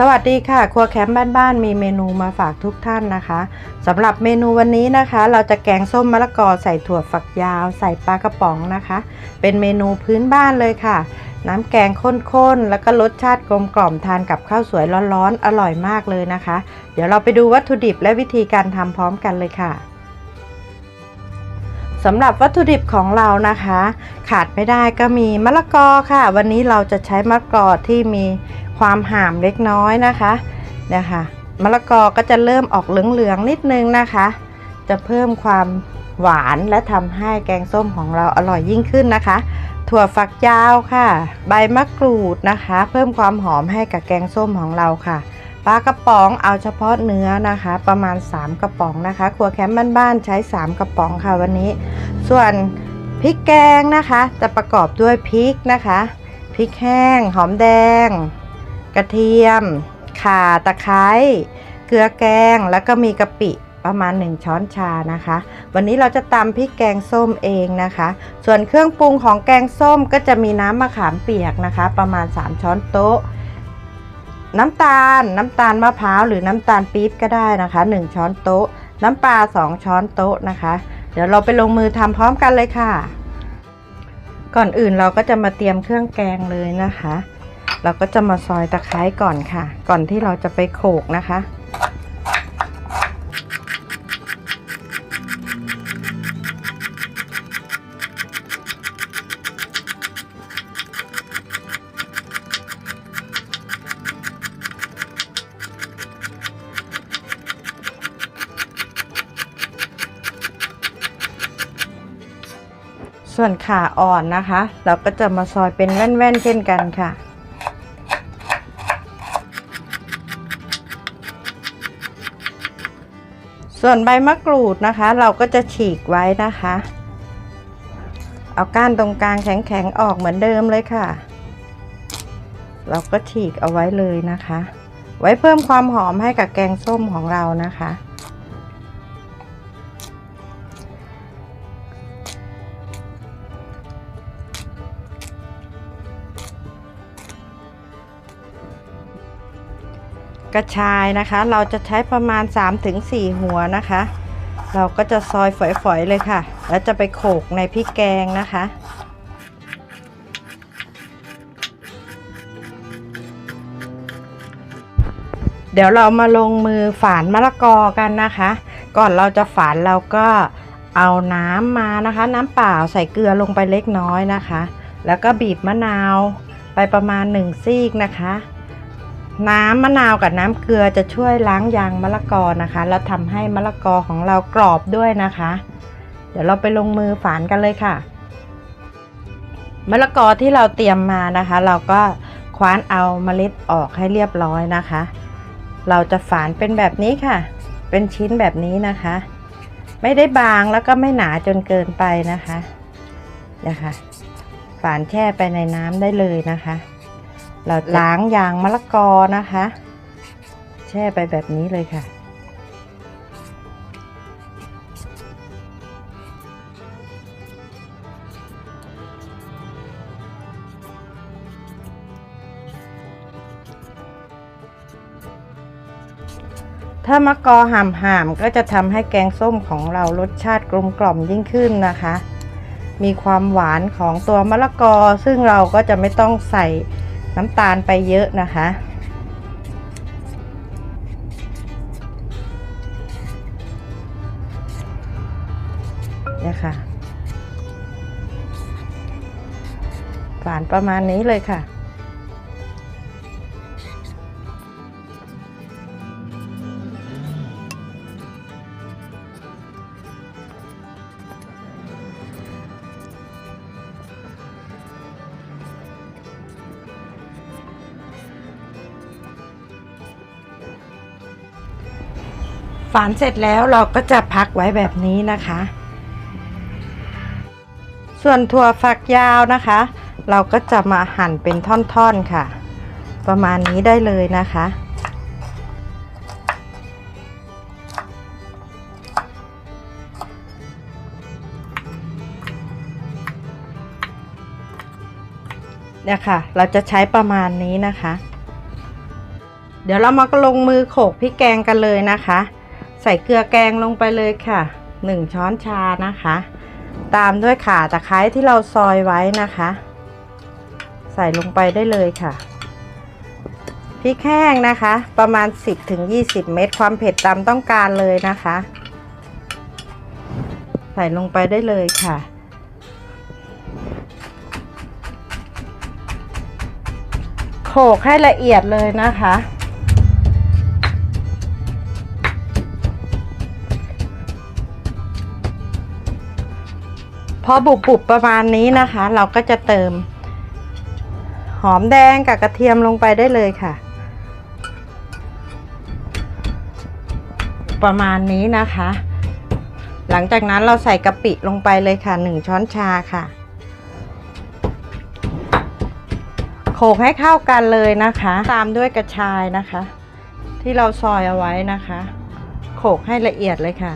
สวัสดีค่ะ ครัวแคมป์บ้านๆ มีเมนูมาฝากทุกท่านนะคะสำหรับเมนูวันนี้นะคะ เราจะแกงส้มมะละกอใส่ถั่วฝักยาว ใส่ปลากระป๋องนะคะ เป็นเมนูพื้นบ้านเลยค่ะ น้ำแกงข้นๆ แล้วก็รสชาติกลมกล่อมทานกับข้าวสวยร้อนๆ อร่อยมากเลยนะคะ เดี๋ยวเราไปดูวัตถุดิบและวิธีการทำพร้อมกันเลยค่ะสำหรับวัตถุดิบของเรานะคะ ขาดไม่ได้ก็มีมะละกอค่ะ วันนี้เราจะใช้มะละกอที่มี ความห่ามเล็กน้อยนะคะเนะคะมะละกอก็จะเริ่มออกเหลืองๆนิดนึงนะคะ จะเพิ่มความหวานและทำให้แกงส้มของเราอร่อยยิ่งขึ้นนะคะ ถั่วฝักยาวค่ะ ใบมะกรูดนะคะ เพิ่มความหอมให้กับแกงส้มของเราค่ะปลากระป๋องเอาเฉพาะเนื้อนะคะ ประมาณ 3 กระป๋องนะคะครัวแคมป์บ้านๆใช้ 3 กระป๋องค่ะวันนี้ ส่วนพริกแกงนะคะ จะประกอบด้วยพริกนะคะพริกแห้ง หอมแดง กระเทียม ข่าตะไคร้เกลือแกงแล้วก็มีกะปิประมาณ 1 ช้อนชานะคะ วันนี้เราจะตำพริกแกงส้มเองนะคะ ส่วนเครื่องปรุงของแกงส้มก็จะมีน้ำมะขามเปียกนะคะ ประมาณ 3 ช้อนโต๊ะ น้ำตาลน้ำตาลมะพร้าวหรือน้ำตาลปี๊บก็ได้นะคะ 1 ช้อนโต๊ะ น้ำปลา 2 ช้อนโต๊ะนะคะ เดี๋ยวเราไปลงมือทำพร้อมกันเลยค่ะ ก่อนอื่นเราก็จะมาเตรียมเครื่องแกงเลยนะคะ เราก็จะมาซอยตะไคร้ก่อนค่ะ ก่อนที่เราจะไปโขกนะคะ ส่วนขาอ่อนนะคะ เราก็จะมาซอยเป็นแว่นๆเช่นกันค่ะ ส่วนใบมะกรูดนะคะ เราก็จะฉีกไว้นะคะ เอาก้านตรงกลางแข็งๆออกเหมือนเดิมเลยค่ะ เราก็ฉีกเอาไว้เลยนะคะ ไว้เพิ่มความหอมให้กับแกงส้มของเรานะคะ กระชายนะคะ เราจะใช้ประมาณ 3-4 หัวนะคะ เราก็จะซอยฝอยๆเลยค่ะ แล้วจะไปโขกในพริกแกงนะคะเดี๋ยวเรามาลงมือฝานมะละกอกันนะคะ ก่อนเราจะฝานเราก็เอาน้ำมานะคะ น้ำเปล่าใส่เกลือลงไปเล็กน้อยนะคะ แล้วก็บีบมะนาวไปประมาณ1ซีกนะคะ น้ำมะนาวกับน้ำเกลือจะช่วยล้างยางมะละกอนะคะ แล้วทำให้มะละกอของเรากรอบด้วยนะคะ เดี๋ยวเราไปลงมือฝานกันเลยค่ะมะละกอที่เราเตรียมมานะคะ เราก็คว้านเอาเมล็ดออกให้เรียบร้อยนะคะ เราจะฝานเป็นแบบนี้ค่ะ เป็นชิ้นแบบนี้นะคะ ไม่ได้บางแล้วก็ไม่หนาจนเกินไปนะคะนะคะฝานแช่ไปในน้ำได้เลยนะคะ เราล้างยางมะละกอนะคะ แช่ไปแบบนี้เลยค่ะ ถ้ามะกอห่ำห่ามๆก็จะทำให้แกงส้มของเรารสชาติกลมกล่อมยิ่งขึ้นนะคะ มีความหวานของตัวมะละกอซึ่งเราก็จะไม่ต้องใส่ น้ำตาลไปเยอะนะคะ เนี่ยค่ะ ฝานประมาณนี้เลยค่ะ ฝานเสร็จแล้วเราก็จะพักไว้แบบนี้นะคะ ส่วนถั่วฝักยาวนะคะ เราก็จะมาหั่นเป็นท่อนๆค่ะ ประมาณนี้ได้เลยนะคะเนี่ยค่ะ เราจะใช้ประมาณนี้นะคะ เดี๋ยวเรามาลงมือโขลกพริกแกงกันเลยนะคะ ส่เกลือแกงลงไปเลยค่ะ 1 ช้อนชานะคะ ตามด้วยข่าตะไคร้ที่เราซอยไว้นะคะ ใส่ลงไปได้เลยค่ะพริกแห้งนะคะ ประมาณ 10-20 เม็ดความเผ็ดตามต้องการเลยนะคะ ใส่ลงไปได้เลยค่ะโขลกให้ละเอียดเลยนะคะ พอบุบๆประมาณนี้นะคะ เราก็จะเติม หอมแดงกับกระเทียมลงไปได้เลยค่ะ ประมาณนี้นะคะ หลังจากนั้นเราใส่กะปิลงไปเลยค่ะหนึ่งช้อนชาค่ะโขลกให้เข้ากันเลยนะคะ ตามด้วยกระชายนะคะ ที่เราซอยเอาไว้นะคะ โขลกให้ละเอียดเลยค่ะ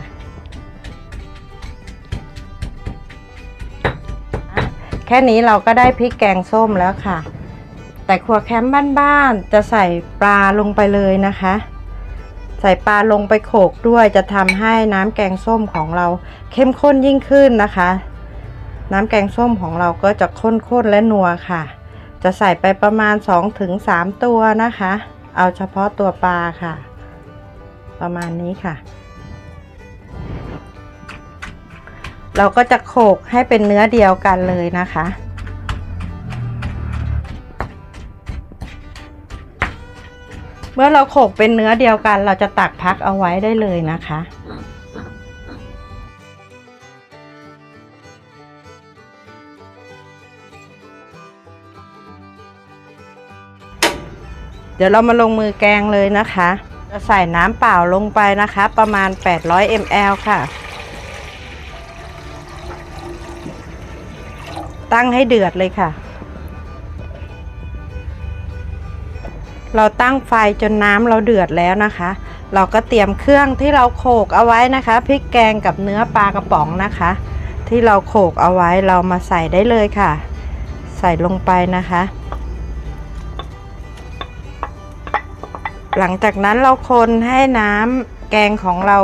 ค่นี้เราก็ได้พริกแกงส้มแล้วค่ะ แต่ครัวแคมป์บ้านๆจะใส่ปลาลงไปเลยนะคะ ใส่ปลาลงไปโขลกด้วยจะทำให้น้ำแกงส้มของเราเข้มข้นยิ่งขึ้นนะคะ น้ำแกงส้มของเราก็จะข้นๆและนัวค่ะ จะใส่ไปประมาณ 2-3 ตัวนะคะ เอาเฉพาะตัวปลาค่ะ ประมาณนี้ค่ะ เราก็จะโขกให้เป็นเนื้อเดียวกันเลยนะคะ เมื่อเราโขกเป็นเนื้อเดียวกัน เราจะตักพักเอาไว้ได้เลยนะคะเดี๋ยวเรามาลงมือแกงเลยนะคะ จะใส่น้ำเปล่าลงไปนะคะ ประมาณ 800 ml ค่ะ ตั้งให้เดือดเลยค่ะ เราตั้งไฟจนน้ำเราเดือดแล้วนะคะ เราก็เตรียมเครื่องที่เราโขลกเอาไว้นะคะพริกแกงกับเนื้อปลากระป๋องนะคะ ที่เราโขลกเอาไว้เรามาใส่ได้เลยค่ะ ใส่ลงไปนะคะ หลังจากนั้นเราคนให้น้ำแกงของเรา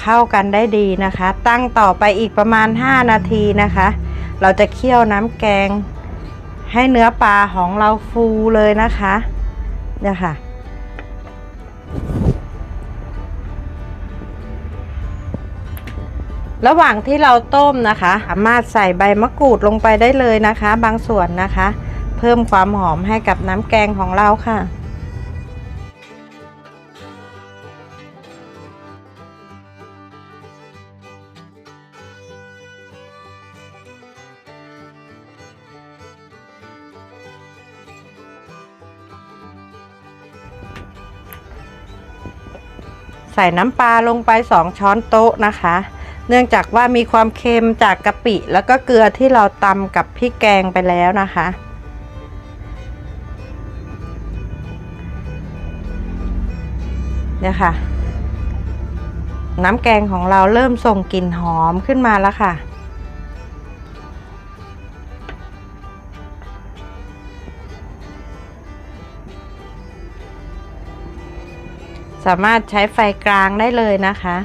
เข้ากันได้ดีนะคะ ตั้งต่อไปอีกประมาณ 5 นาทีนะคะ เราจะเคี่ยวน้ำแกง ให้เนื้อปลาของเราฟูเลยนะคะเนี่ยค่ะ ระหว่างที่เราต้มนะคะ สามารถใส่ใบมะกรูดลงไปได้เลยนะคะ บางส่วนนะคะ เพิ่มความหอมให้กับน้ำแกงของเราค่ะ ส่น้ำปลาลงไป 2 ช้อนโต๊ะนะคะ เนื่องจากว่ามีความเค็มจากกะปิ แล้วก็เกลือที่เราตำกับพริกแกงไปแล้วนะคะ เนี่ยค่ะ น้ำแกงของเราเริ่มส่งกลิ่นหอมขึ้นมาแล้วค่ะ สามารถใช้ไฟกลางได้เลยนะคะ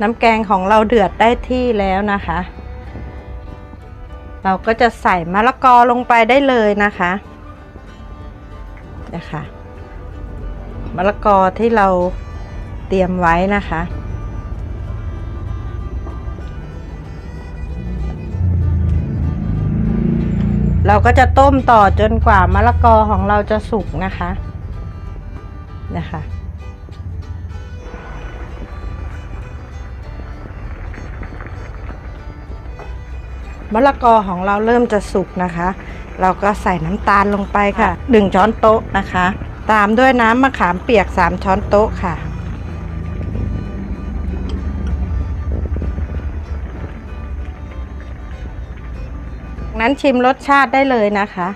น้ำแกงของเราเดือดได้ที่แล้วนะคะ เราก็จะใส่มะละกอลงไปได้เลยนะคะนะคะมะละกอที่เราเตรียมไว้นะคะ เราก็จะต้มต่อจนกว่ามะละกอของเราจะสุกนะคะนะคะ มะละกอของเราเริ่มจะสุกนะคะ เราก็ใส่น้ำตาลลงไปค่ะหนึ่งช้อนโต๊ะนะคะ ตามด้วยน้ำมะขามเปียกสามช้อนโต๊ะค่ะ นั้นชิมรสชาติได้เลยนะคะ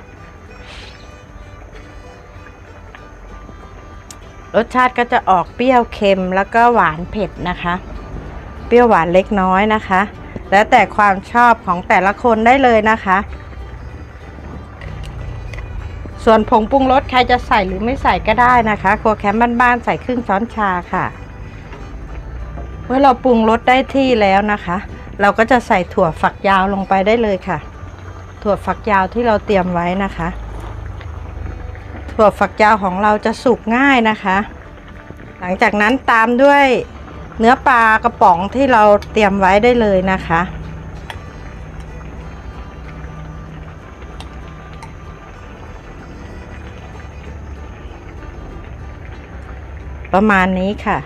รสชาติก็จะออกเปรี้ยวเค็มแล้วก็หวานเผ็ดนะคะ เปรี้ยวหวานเล็กน้อยนะคะ แล้วแต่ความชอบของแต่ละคนได้เลยนะคะ ส่วนผงปรุงรสใครจะใส่หรือไม่ใส่ก็ได้นะคะครัวแคมป์บ้านๆใส่ครึ่งช้อนชาค่ะ เมื่อเราปรุงรสได้ที่แล้วนะคะเราก็จะใส่ถั่วฝักยาวลงไปได้เลยค่ะ ถั่วฝักยาวที่เราเตรียมไว้นะคะ ถั่วฝักยาวของเราจะสุกง่ายนะคะ หลังจากนั้นตามด้วยเนื้อปลากระป๋องที่เราเตรียมไว้ได้เลยนะคะ ประมาณนี้ค่ะ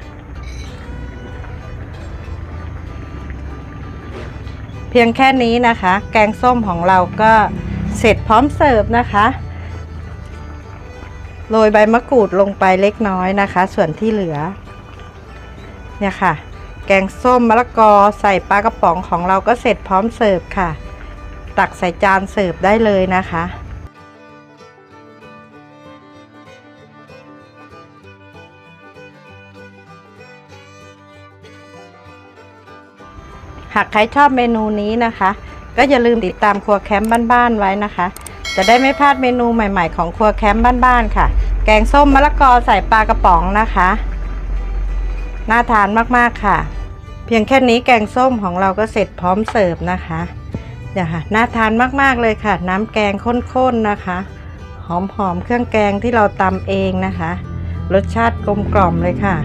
พียงแค่นี้นะคะ แกงส้มของเราก็เสร็จพร้อมเสิร์ฟนะคะโรยใบมะกรูดลงไปเล็กน้อยนะคะ ส่วนที่เหลือ เนี่ยค่ะ แกงส้มมะละกอใส่ปลากระป๋องของเราก็เสร็จพร้อมเสิร์ฟค่ะ ตักใส่จานเสิร์ฟได้เลยนะคะ หากใครชอบเมนูนี้นะคะ ก็อย่าลืมติดตามครัวแคมป์บ้านๆไว้นะคะ จะได้ไม่พลาดเมนูใหม่ๆของครัวแคมป์บ้านๆค่ะ แกงส้มมะละกอใส่ปลากระป๋องนะคะ น่าทานมากๆค่ะ เพียงแค่นี้แกงส้มของเราก็เสร็จพร้อมเสิร์ฟนะคะเนี่ยค่ะน่าทานมากๆเลยค่ะ น้ำแกงข้นๆนะคะ หอมๆเครื่องแกงที่เราตำเองนะคะ รสชาติกลมกล่อมเลยค่ะ